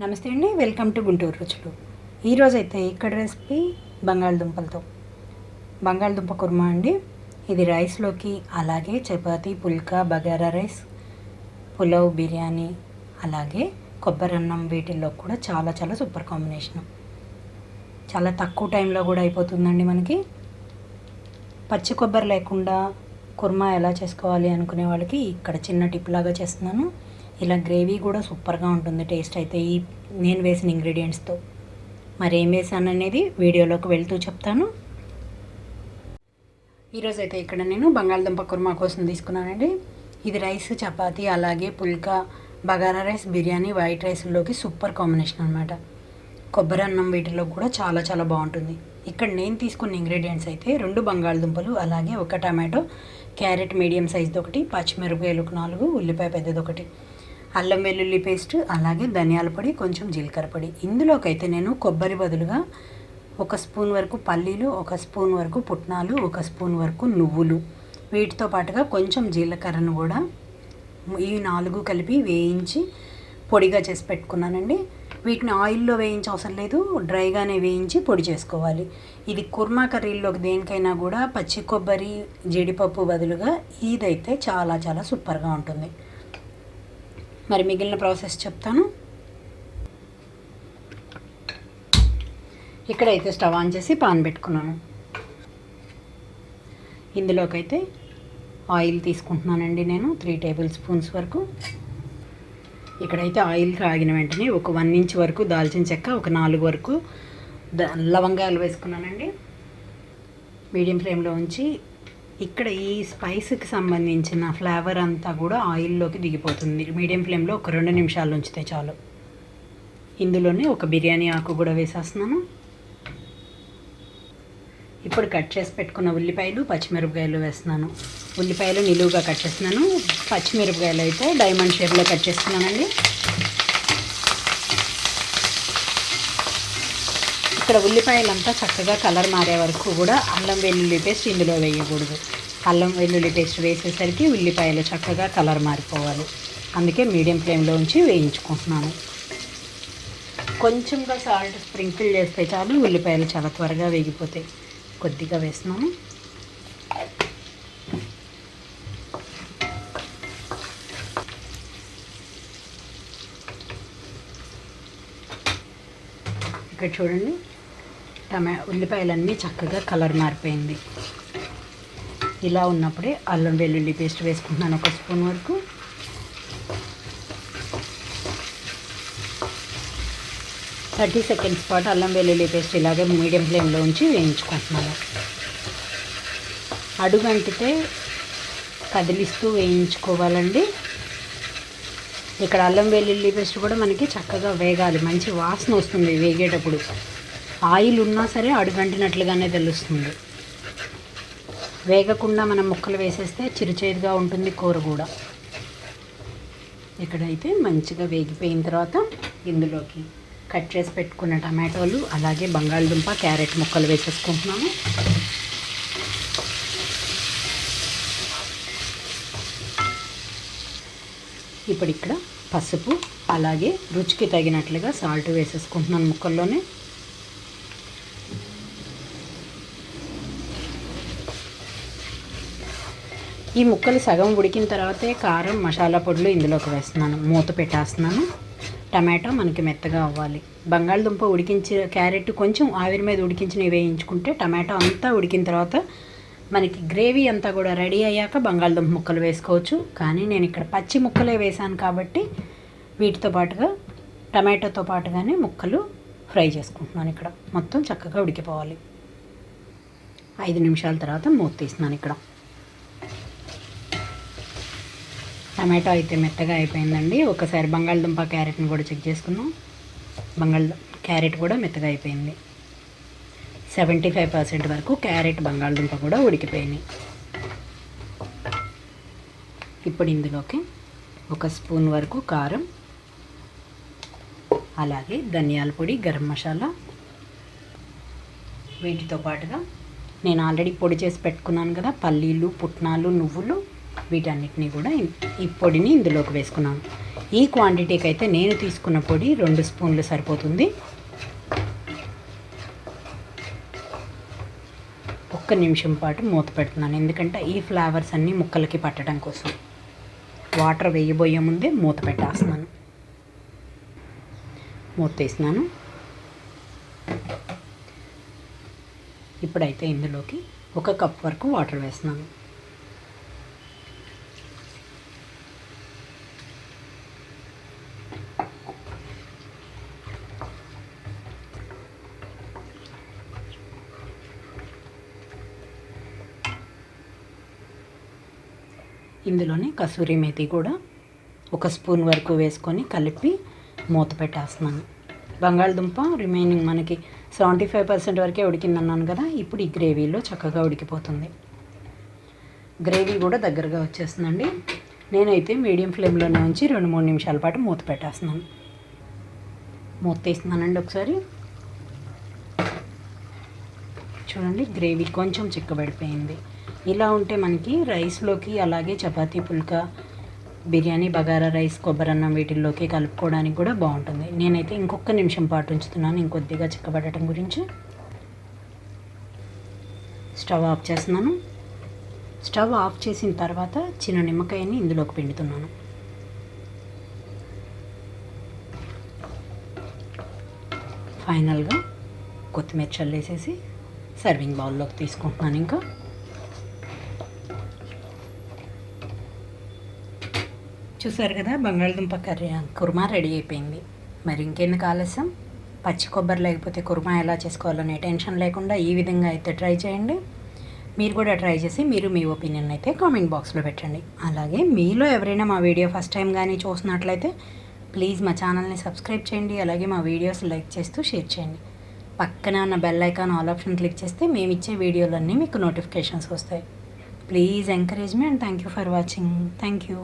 నమస్తే అండి welcome to Guntur రుచులు. ఈరోజైతే ఇక్కడ రెసిపీ బంగాళదుంపలతో. బంగాళదుంప కుర్మా అండి. ఇది రైస్లోకి అలాగే చపాతి పుల్కా బగారా రైస్ పులావ్ బిర్యానీ అలాగే కొబ్బరి అన్నం వీటిల్లో కూడా చాలా చాలా సూపర్ కాంబినేషన్. చాలా తక్కువ టైంలో కూడా అయిపోతుందండి మనకి. పచ్చి కొబ్బరి లేకుండా కుర్మా ఎలా చేసుకోవాలి అనుకునే వాళ్ళకి ఇక్కడ చిన్న టిప్ లాగా చేస్తున్నాను. ఇలా గ్రేవీ కూడా సూపర్గా ఉంటుంది టేస్ట్ అయితే ఈ నేను వేసిన ఇంగ్రీడియంట్స్తో. మరి ఏం వేసాను అనేది వీడియోలోకి వెళ్తూ చెప్తాను. ఈరోజు అయితే ఇక్కడ నేను బంగాళదుంప కుర్మా కోసం తీసుకున్నానండి. ఇది రైస్ చపాతి అలాగే పుల్కా బగారా రైస్ బిర్యానీ వైట్ రైస్లోకి సూపర్ కాంబినేషన్ అనమాట కొబ్బరి అన్నం వీటిలో కూడా చాలా చాలా బాగుంటుంది. ఇక్కడ నేను తీసుకున్న ఇంగ్రీడియంట్స్ అయితే రెండు బంగాళదుంపలు అలాగే ఒక టమాటో క్యారెట్ మీడియం సైజ్ది ఒకటి పచ్చిమిరపకాయలు ఒక నాలుగు ఉల్లిపాయ పెద్దది ఒకటి. అల్లం వెల్లుల్లి పేస్ట్ అలాగే ధనియాల పొడి కొంచెం జీలకర్ర పొడి. ఇందులోకైతే నేను కొబ్బరి బదులుగా ఒక స్పూన్ వరకు పల్లీలు ఒక స్పూన్ వరకు పుట్నాలు ఒక స్పూన్ వరకు నువ్వులు. వీటితో పాటుగా కొంచెం జీలకర్రను కూడా ఈ నాలుగు కలిపి వేయించి పొడిగా చేసి పెట్టుకున్నానండి. వీటిని ఆయిల్లో వేయించే అవసరం లేదు డ్రైగానే వేయించి పొడి చేసుకోవాలి. ఇది కుర్మా కర్రీల్లోకి దేనికైనా కూడా పచ్చి కొబ్బరి జీడిపప్పు బదులుగా ఇదైతే చాలా చాలా సూపర్గా ఉంటుంది. మరి మిగిలిన ప్రాసెస్ చెప్తాను. ఇక్కడైతే స్టవ్ ఆన్ చేసి పాన్ పెట్టుకున్నాను. ఇందులోకైతే ఆయిల్ తీసుకుంటున్నానండి నేను త్రీ టేబుల్ స్పూన్స్ వరకు. ఇక్కడైతే ఆయిల్ కాగిన వెంటనే ఒక వన్ ఇంచ్ వరకు దాల్చిన చెక్క ఒక నాలుగు వరకు ద లవంగాలు వేసుకున్నానండి. మీడియం ఫ్లేమ్లో ఉంచి ఇక్కడ ఈ స్పైస్కి సంబంధించిన ఫ్లేవర్ అంతా కూడా ఆయిల్లోకి దిగిపోతుంది. మీడియం ఫ్లేమ్లో ఒక రెండు నిమిషాలు ఉంచితే చాలు. ఇందులోనే ఒక బిర్యానీ ఆకు కూడా వేసేస్తున్నాను. ఇప్పుడు కట్ చేసి పెట్టుకున్న ఉల్లిపాయలు పచ్చిమిరపకాయలు వేస్తున్నాను. ఉల్లిపాయలు నిలువుగా కట్ చేస్తున్నాను. పచ్చిమిరపకాయలు అయితే డైమండ్ షేప్లో కట్ చేస్తున్నానండి. ఇక్కడ ఉల్లిపాయలంతా చక్కగా కలర్ మారే వరకు కూడా అల్లం వెల్లుల్లి పేస్ట్ ఇందులో వేయకూడదు. అల్లం వెల్లుల్లి పేస్ట్ వేసేసరికి ఉల్లిపాయలు చక్కగా కలర్ మారిపోవాలి. అందుకే మీడియం ఫ్లేమ్లో ఉంచి వేయించుకుంటున్నాను. కొంచెంగా సాల్ట్ స్ప్రింకిల్ చేస్తే చాలు ఉల్లిపాయలు చాలా త్వరగా వేగిపోతాయి. కొద్దిగా వేస్తున్నాను. ఇక్కడ చూడండి. టమా ఉల్లిపాయలన్నీ చక్కగా కలర్ మారిపోయింది. ఇలా ఉన్నప్పుడే అల్లం వెల్లుల్లి పేస్ట్ వేసుకుంటున్నాను ఒక స్పూన్ వరకు. థర్టీ సెకండ్స్ పాటు అల్లం వెల్లుల్లి పేస్ట్ ఇలాగే మీడియం ఫ్లేమ్లో ఉంచి వేయించుకుంటున్నాను. అడుగు అంటితే కదిలిస్తూ వేయించుకోవాలండి. ఇక్కడ అల్లం వెల్లుల్లి పేస్ట్ కూడా మనకి చక్కగా వేగాలి. మంచి వాసన వస్తుంది వేగేటప్పుడు. ఆయిల్ ఉన్నా సరే అడుగంటినట్లుగానే తెలుస్తుంది. వేగకుండా మనం ముక్కలు వేసేస్తే చిరుచేదుగా ఉంటుంది కూర కూడా. ఇక్కడైతే మంచిగా వేగిపోయిన తర్వాత ఇందులోకి కట్ చేసి పెట్టుకున్న టమాటోలు అలాగే బంగాళదుంప క్యారెట్ ముక్కలు వేసేసుకుంటున్నాము. ఇప్పుడు ఇక్కడ పసుపు అలాగే రుచికి తగినట్లుగా సాల్ట్ వేసేసుకుంటున్నాను ముక్కల్లోనే. ఈ ముక్కలు సగం ఉడికిన తర్వాతే కారం మసాలా పొడులు ఇందులోకి వేస్తున్నాను. మూత పెట్టేస్తున్నాను. టమాటో మనకి మెత్తగా అవ్వాలి. బంగాళదుంప ఉడికించి క్యారెట్ కొంచెం ఆవిరి మీద ఉడికించినవి వేయించుకుంటే టమాటో అంతా ఉడికిన తర్వాత మనకి గ్రేవీ అంతా కూడా రెడీ అయ్యాక బంగాళదుంప ముక్కలు వేసుకోవచ్చు. కానీ నేను ఇక్కడ పచ్చి ముక్కలే వేసాను కాబట్టి వీటితో పాటుగా టమాటోతో పాటుగానే ముక్కలు ఫ్రై చేసుకుంటున్నాను ఇక్కడ. మొత్తం చక్కగా ఉడికిపోవాలి. ఐదు నిమిషాల తర్వాత మూత తీస్తున్నాను ఇక్కడ. టమాటో అయితే మెత్తగా అయిపోయిందండి. ఒకసారి బంగాళదుంప క్యారెట్ని కూడా చెక్ చేసుకున్నాం బంగాళ క్యారెట్ కూడా మెత్తగా అయిపోయింది. సెవెంటీ ఫైవ్ పర్సెంట్ వరకు క్యారెట్ బంగాళదుంప కూడా ఉడికిపోయినాయి. ఇప్పుడు ఇందులోకి ఒక స్పూన్ వరకు కారం అలాగే ధనియాల పొడి గరం మసాలా. వీటితో పాటుగా నేను ఆల్రెడీ పొడి చేసి పెట్టుకున్నాను కదా పల్లీలు పుట్నాలు నువ్వులు. వీటన్నిటిని కూడా ఈ పొడిని ఇందులోకి వేసుకున్నాను ఈ క్వాంటిటీకి అయితే నేను తీసుకున్న పొడి రెండు స్పూన్లు సరిపోతుంది. ఒక్క నిమిషం పాటు మూత పెడుతున్నాను ఎందుకంటే ఈ ఫ్లేవర్స్ అన్నీ ముక్కలకి పట్టడం కోసం. వాటర్ వేయబోయే ముందే మూత పెట్టేస్తున్నాను. మూత వేసినాను ఇప్పుడైతే ఇందులోకి ఒక కప్ వరకు వాటర్ వేస్తున్నాను. ఇందులోనే కసూరి మేతి కూడా ఒక స్పూన్ వరకు వేసుకొని కలిపి మూత పెట్టేస్తున్నాను. బంగాళదుంప రిమైనింగ్ మనకి సెవెంటీ ఫైవ్ పర్సెంట్ వరకే ఉడికిందన్నాను కదా ఇప్పుడు ఈ గ్రేవీలో చక్కగా ఉడికిపోతుంది. గ్రేవీ కూడా దగ్గరగా వచ్చేస్తుందండి. నేనైతే మీడియం ఫ్లేమ్లోనే ఉంచి రెండు మూడు నిమిషాల పాటు మూత పెట్టేస్తున్నాను. మూత తీస్తున్నానండి ఒకసారి. చూడండి గ్రేవీ కొంచెం చిక్కబడిపోయింది. ఇలా ఉంటే మనకి రైస్లోకి అలాగే చపాతీ పుల్కా బిర్యానీ బగారా రైస్ కొబ్బరన్నం వీటిల్లోకి కలుపుకోవడానికి కూడా బాగుంటుంది నేనైతే ఇంకొక నిమిషం పాటు ఉంచుతున్నాను. ఇంకొద్దిగా చిక్కబడటం గురించి. స్టవ్ ఆఫ్ చేస్తున్నాను. స్టవ్ ఆఫ్ చేసిన తర్వాత చిన్న నిమ్మకాయని ఇందులోకి పిండుతున్నాను. ఫైనల్గా కొత్తిమీర చల్లేసేసి సర్వింగ్ బౌల్లోకి తీసుకుంటున్నాను ఇంకా. చూసారు కదా బంగాళదుంప కర్రీ కుర్మా రెడీ అయిపోయింది. మరి ఇంకెందుకు ఆలస్యం? పచ్చి కొబ్బరి లేకపోతే కుర్మా ఎలా చేసుకోవాలనే టెన్షన్ లేకుండా ఈ విధంగా అయితే ట్రై చేయండి. మీరు కూడా ట్రై చేసి మీరు మీ ఒపీనియన్ అయితే కామెంట్ బాక్స్లో పెట్టండి. అలాగే మీలో ఎవరైనా మా వీడియో ఫస్ట్ టైం కానీ చూసినట్లయితే ప్లీజ్ మా ఛానల్ని సబ్స్క్రైబ్ చేయండి అలాగే మా వీడియోస్ లైక్ చేస్తూ షేర్ చేయండి. పక్కనే ఉన్న bell icon all option click చేస్తే మేము ఇచ్చే వీడియోలన్నీ మీకు నోటిఫికేషన్స్ వస్తాయి. Please encourage me and thank you for watching. Thank you.